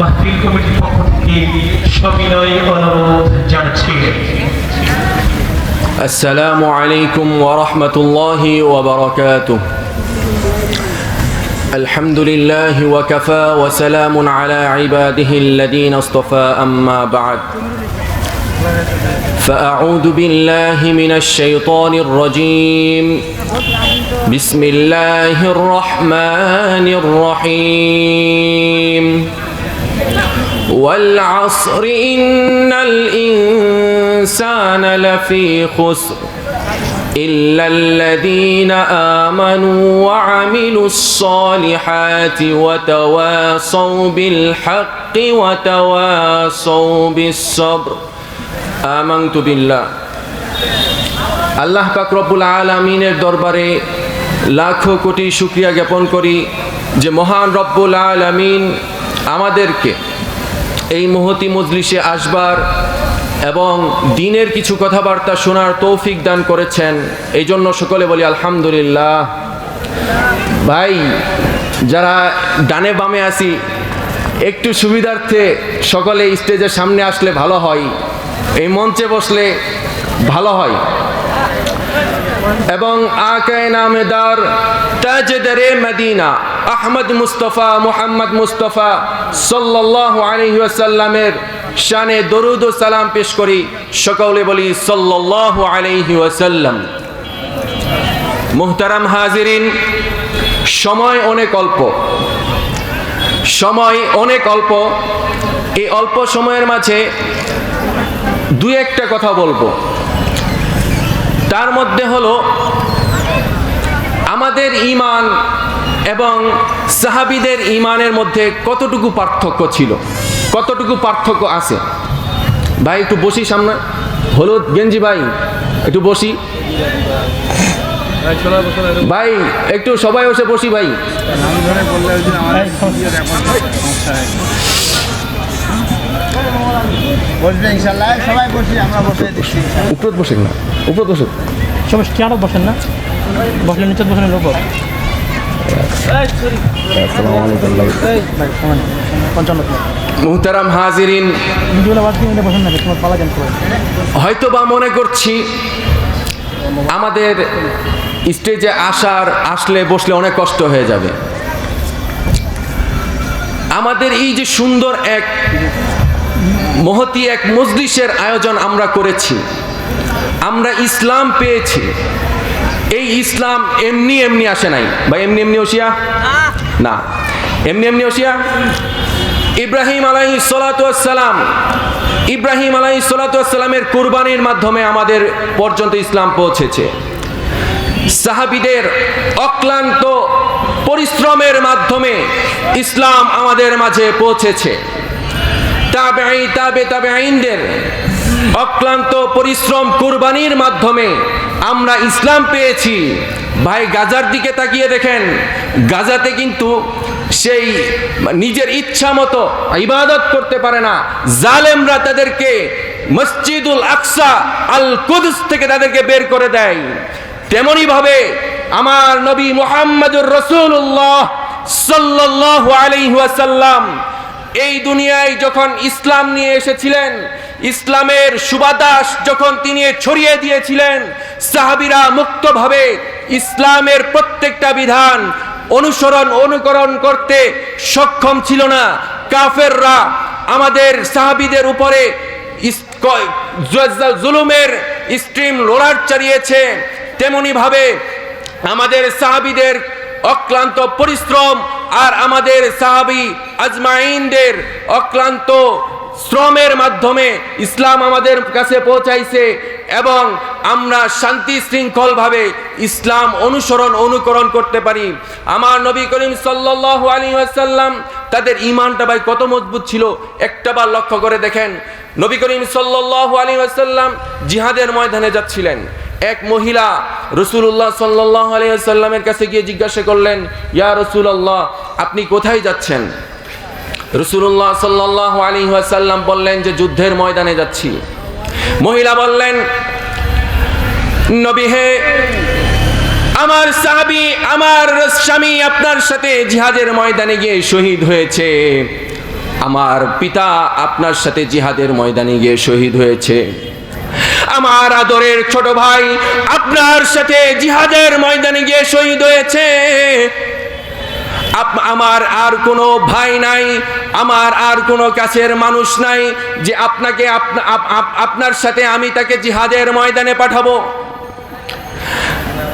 মাহফিল কমিটির পক্ষ থেকে সবিনয় অনুরোধ জানাচ্ছি السلام عليكم ورحمة الله وبركاته الحمد لله وكفى وسلام على عباده الذين اصطفى أما بعد فأعوذ بالله من الشيطان الرجيم بسم الله الرحمن الرحيم والعصر إن الإنسان لفي خسر إلا الذين آمنوا وعملوا الصالحات وتواصوا بالحق وتواصوا بالصبر آمنت بالله আল্লাহ পাক রব্বুল আলমিনের দরবারে লাখো কোটি শুক্রিয়া জ্ঞাপন করি যে মহান রব্বুল আলমিন আমাদেরকে এই মহতি মজলিসে আসবার এবং দিনের কিছু কথাবার্তা শোনার তৌফিক দান করেছেন। এই জন্য সকলে বলি, আলহামদুলিল্লাহ। ভাই, যারা ডানে বামে আসি একটু সুবিধার্থে সকলে স্টেজের সামনে আসলে ভালো হয়, এই মঞ্চে বসলে ভালো হয়। এবং আকায় নামেদার তাজদারে মদিনা আহমদ মুস্তফা, মুহাম্মদ মুস্তফা ওয়াসাল্লামের শানে দরুদ ও সালাম পেশ করি। সকলে বলি সাল্লাল্লাহু আলাইহি ওয়াসাল্লাম। মুহতারাম হাজিরিন, সময় অনেক অল্প। সময় অনেক অল্প। এই অল্প সময়ের মাঝে দু একটা কথা বলব। তার মধ্যে হলো, আমাদের ইমান এবং সাহাবিদের ইমানের মধ্যে কতটুকু পার্থক্য ছিল? কতটুকু পার্থক্য আছে? ভাই একটু বসি সামনে। হলুদ গেঞ্জি ভাই একটু বসি। ভাই একটু সবাই বসে বসি ভাই। উপরত বসেন না উপরত বসেন। সবাই চেয়ারও বসেন না? বসলে নিচে বসেন লোক পঞ্চান্ন হয়তো বা মনে করছি আমাদের স্টেজে আসার, আসলে বসলে অনেক কষ্ট হয়ে যাবে। আমাদের এই যে সুন্দর এক মহতি এক মজলিসের আয়োজন আমরা করেছি। আমরা ইসলাম পেয়েছি। এই ইসলাম এমনি এমনি আসে নাই। বা এমনি এমনি ওসিয়া না। এমনি এমনি ওসিয়া ইব্রাহিম আলাই সালাম ইব্রাহিম আলাই সালামের কুরবানির মাধ্যমে আমাদের পর্যন্ত ইসলাম পৌঁছেছে। সাহাবিদের অক্লান্ত পরিশ্রমের মাধ্যমে ইসলাম আমাদের মাঝে পৌঁছেছে। তাবে তাবে তাবে আইনদের অক্লান্ত পরিশ্রম কুরবানির মাধ্যমে আমরা ইসলাম পেয়েছি। ভাই, গাজার দিকে তাকিয়ে দেখেন। গাজাতে কিন্তু সেই নিজের ইচ্ছা মতো ইবাদত করতে পারে না। জালেমরা তাদেরকে মসজিদুল আকসা আল কুদস থেকে তাদেরকে বের করে দেয়। তেমনি ভাবে আমার নবী মোহাম্মদুর রসুল্লাহ সাল্লাল্লাহু আলাইহি ওয়াসাল্লাম এই দুনিয়ায় যখন ইসলাম নিয়ে এসেছিলেন ইসলামের সুবাদাস যখন তিনি ছড়িয়ে দিয়েছিলেন, সাহাবিরা মুক্তভাবে ইসলামের প্রত্যেকটা বিধান অনুসরণ, অনুকরণ করতে সক্ষম ছিল না। কাফেররা আমাদের সাহাবিদের উপরে জুলুমের স্ট্রিম রোলার চালিয়েছে। তেমনি ভাবে আমাদের সাহাবিদের অক্লান্ত পরিশ্রম আর আমাদের সাহাবি আজমাইনদের অক্লান্ত শ্রমের মাধ্যমে ইসলাম আমাদের কাছে পৌঁছাইছে এবং আমরা শান্তি শৃঙ্খলভাবে ইসলাম অনুসরণ, অনুকরণ করতে পারি। আমার নবী করিম সাল্লাল্লাহু আলাইহি ওয়াসাল্লাম তাদের ইমানটা ভাই কত মজবুত ছিল, একটা বার লক্ষ্য করে দেখেন। নবী করিম সাল্লাল্লাহু আলাইহি ওয়াসাল্লাম জিহাদের ময়দানে যাচ্ছিলেন। এক মহিলা রসুল্লাহ সাল্লাহ আলিয়াল্লামের কাছে গিয়ে জিজ্ঞাসা করলেন, ইয়া রসুল্লাহ আপনি কোথায় যাচ্ছেন? রসুল্লাহ সাল্লাহ আলী সাল্লাম বললেন যে যুদ্ধের ময়দানে যাচ্ছি। মহিলা বললেন, নবী হে, আমার সাহাবি, আমার স্বামী আপনার সাথে জিহাদের ময়দানে গিয়ে শহীদ হয়েছে। আমার পিতা আপনার সাথে জিহাদের ময়দানে গিয়ে শহীদ হয়েছে। আমার আদরের ছোট ভাই আপনার সাথে জিহাদের ময়দানে গিয়ে শহীদ হয়েছে। আমার আর কোনো ভাই নাই আমার আর কোনো কাছের মানুষ নাই যে আপনাকে আপনা- আপ- আপ- আপনার সাথে আমি তাকে জিহাদের ময়দানে পাঠাবো।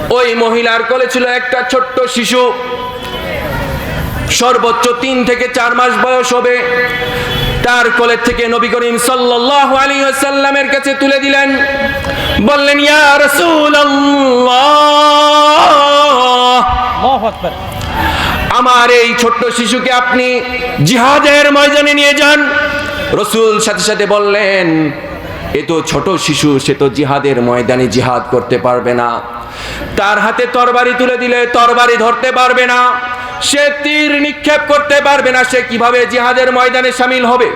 ওই মহিলার কোলে ছিল একটা ছোট্ট শিশু। সর্বোচ্চ তিন থেকে চার মাস বয়স হবে। তার কোলের থেকে নবী করিম সাল্লাল্লাহু আলাইহি ওয়াসাল্লামের কাছে তুলে দিলেন। বললেন, ইয়া রাসূলুল্লাহ! আমার এই ছোট্ট শিশুকে আপনি জিহাদের ময়দানে নিয়ে যান। রসুল সাথে সাথে বললেন, এ তো ছোট শিশু, সে তো জিহাদের ময়দানে জিহাদ করতে পারবে না। তার হাতে তরবারি তুলে দিলে তরবারি ধরতে পারবে না। সে তীর নিক্ষেপ করতে পারবে না, সে কীভাবে জিহাদের ময়দানে সামিল হবে?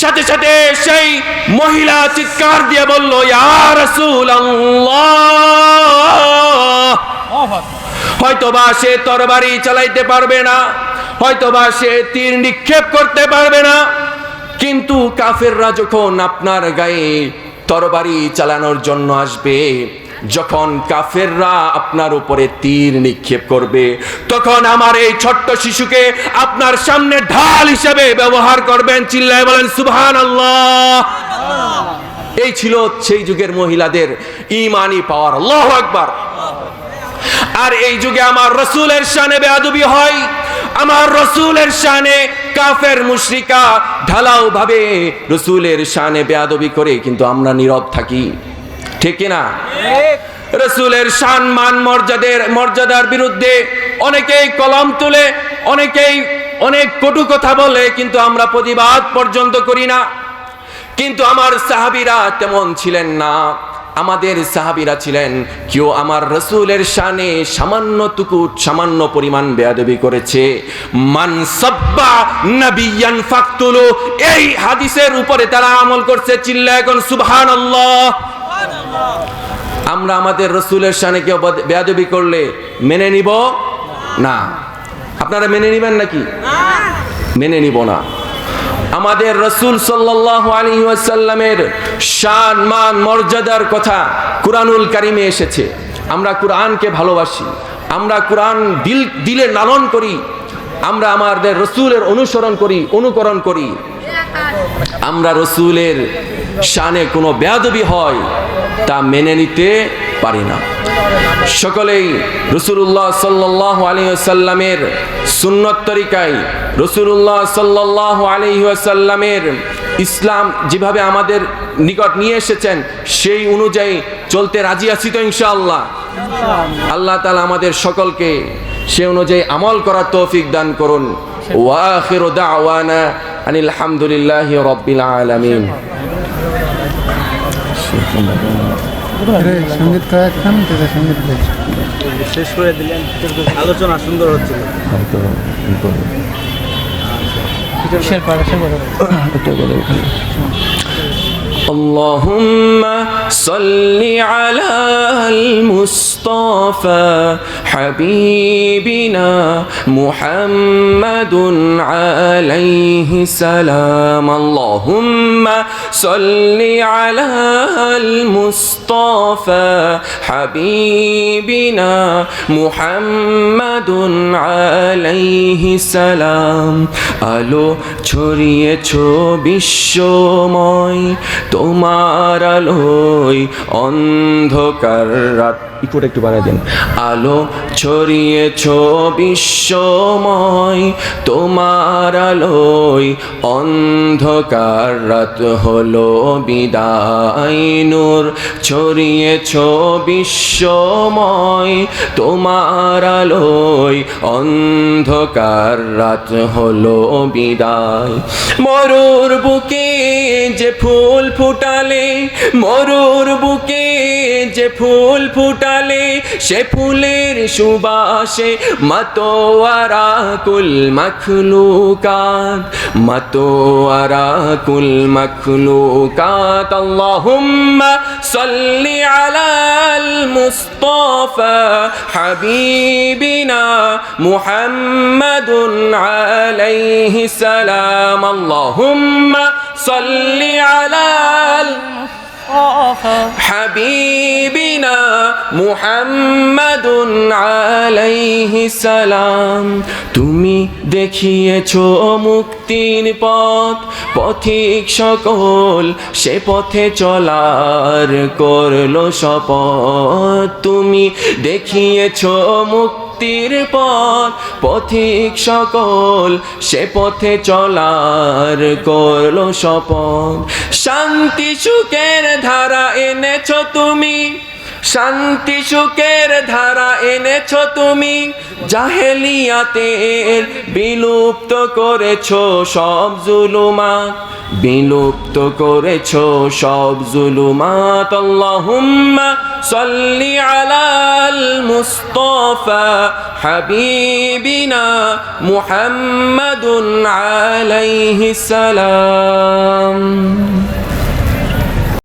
সাথে সাথে সেই মহিলা চিৎকার দিয়ে বলল, ইয়া রাসূলুল্লাহ! হয়তোবা সে তরবারি চালাইতে পারবে না, হয়তোবা সে তীর নিক্ষেপ করতে পারবে না, কিন্তু কাফেররা যখন আপনার গায়ে তরবারি চালানোর জন্য আসবে, যখন কাফেররা আপনার উপরে তীর নিক্ষেপ করবে, তখন আমার এই ছোট্ট শিশুকে আপনার সামনে ঢাল হিসেবে ব্যবহার করবেন, চিল্লায় বলেন সুবহান আল্লাহ এই ছিল সেই যুগের মহিলাদের ইমানি পাওয়ার, আল্লাহ আকবার। আর এই যুগে আমার রসুলের শানে বেয়াদবি হয়। আমার রসুলের শানে কাফের মুশরিকা ঢালাও ভাবে রসুলের শানে বেয়াদবি করে, কিন্তু আমরা নীরব থাকি। ঠিক না রসুলের শান মান মর্যাদের, মর্যাদার বিরুদ্ধে অনেকেই কলম তুলে, অনেকেই অনেক কটু কথা বলে, কিন্তু আমরা প্রতিবাদ পর্যন্ত করি না। কিন্তু আমার সাহাবিরা তেমন ছিলেন না। আমাদের সাহাবিরা ছিলেন কেউ আমার রসুলের শানে সামান্য টুকু সামান্য পরিমাণ বেয়াদবি করেছে। মান সাব্বা নাবিয়ান ফাকতুলু এই হাদিসের উপরে তারা আমল করছে চিল্লা এখন সুবহানাল্লাহ। আমরা আমাদের রসুলের শানে কেউ বেয়াদবি করলে মেনে নিব? না। আপনারা মেনে নিবেন নাকি? মেনে নিব না। আমাদের রসুল সাল্লাহ আলী ওয়াসাল্লামের মান, মর্যাদার কথা কুরআনুল কারিমে এসেছে। আমরা কুরআনকে ভালোবাসি, আমরা কুরআন দিল, দিলে লালন করি, আমরা আমাদের রসুলের অনুসরণ করি, অনুকরণ করি। আমরা রসুলের শানে কোনো বেয়াদবি হয় তা মেনে নিতে পারি না। সকলেই রসুল্লাহ সাল্লাহ আলহিসাল্লামের সুন্নত তরিকায় রসুল্লাহ সাল্লাহ আলহিসাল্লামের ইসলাম যেভাবে আমাদের নিকট নিয়ে এসেছেন, সেই অনুযায়ী চলতে রাজি আছি তো ইনশাআল্লাহ। আল্লাহ তালা আমাদের সকলকে সে অনুযায়ী আমল করার তৌফিক দান করুন। ওয়াখির দাওয়ানা আনিল হামদুলিল্লাহ রব্বিল আলামিন। সঙ্গীত কয়েকখান থেকে সঙ্গীত গাইছে। শেষ করে দিলেন আলোচনা সুন্দর হচ্ছিল কিসের পাড়া সে বড় اللهم صل على المصطفى حبيبنا محمد عليه سلام اللهم صل على المصطفى حبيبنا محمد عليه সালাম আলো ছড়িয়েছ বিশ্বময় তোমার আলোয় অন্ধকার রাত। ইকুট একটু বাড়াই দিন। আলো ছড়িয়েছ বিশ্বময় তোমার আলোয় অন্ধকার রাত হলো বিদায় নূর। ছড়িয়েছ বিশ্বময় তোমার আলোয় অন্ধকার রাত হলো বিদায়। মরুর বুকে যে ফুল ফুটালে মরু মৃত্যুর বুকে যে ফুল ফুটালে, সে ফুলের সুবাসে মতোয়ারা কুল মখলুকাত, মতোয়ারা কুল মখলুকাত। আল্লাহুম্মা সাল্লি আলাল মুস্তাফা, হাবিবিনা মুহাম্মাদুন আলাইহি সালাম। আল্লাহুম্মা সাল্লি আলাল হাবিবিনা মুহাম্মাদুন আলাইহি সালাম। তুমি দেখিয়েছ মুক্তির পথ, পথিক সকল, সে পথে চলার করল শপথ। তুমি দেখিয়েছ মুক্তির পথ, পথিক সকল, সে পথে চলার করল শপথ। শান্তি সুখের ধারা এনেছ তুমি, শান্তি সুখের ধারা এনেছ তুমি, জাহেলিয়াতের বিলুপ্ত করেছ সব জুলুমাত বিলুপ্ত করেছ সব জুলুমাত। আল্লাহুম্মা সাল্লি আলাল মুস্তাফা হাবিবিনা মুহাম্মাদুন আলাইহিস সালাম